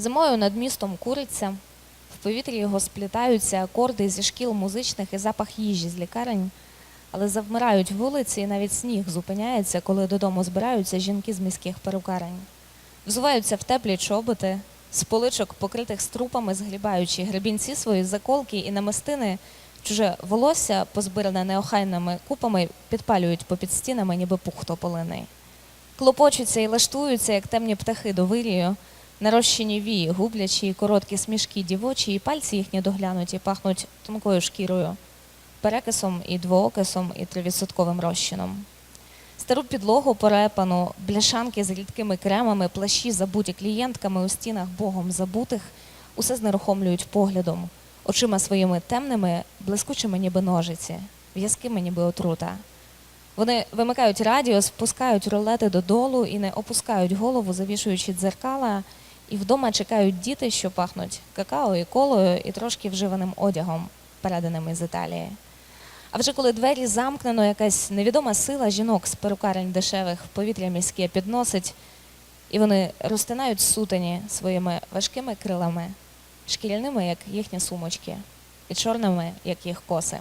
Зимою над містом куриться, в повітрі його сплітаються акорди зі шкіл музичних і запах їжі з лікарень, але завмирають вулиці, і навіть сніг зупиняється, коли додому збираються жінки з міських перукарень. Взуваються в теплі чоботи, з поличок, покритих струпами, згрібаючи гребінці свої заколки і намистини, чуже волосся, позбиране неохайними купами, підпалюють попід стінами, ніби пух тополиний. Клопочуться і лаштуються, як темні птахи до вирію, нарощені вії, гублячі, короткі смішки дівочі, і пальці їхні доглянуті пахнуть тонкою шкірою, перекисом і двоокисом, і тривідсотковим розчином. Стару підлогу порепану, бляшанки з рідкими кремами, плащі забуті клієнтками у стінах богом забутих, усе знерухомлюють поглядом, очима своїми темними, блискучими ніби ножиці, в'язкими ніби отрута. Вони вимикають радіо, спускають рулети додолу і не опускають голову, завішуючи дзеркала, і вдома чекають діти, що пахнуть какао і колою, і трошки вживаним одягом, переданим із Італії. А вже коли двері замкнено, якась невідома сила жінок з перукарень дешевих в повітря міське підносить, і вони розтинають сутені своїми важкими крилами, шкіряними, як їхні сумочки, і чорними, як їх коси.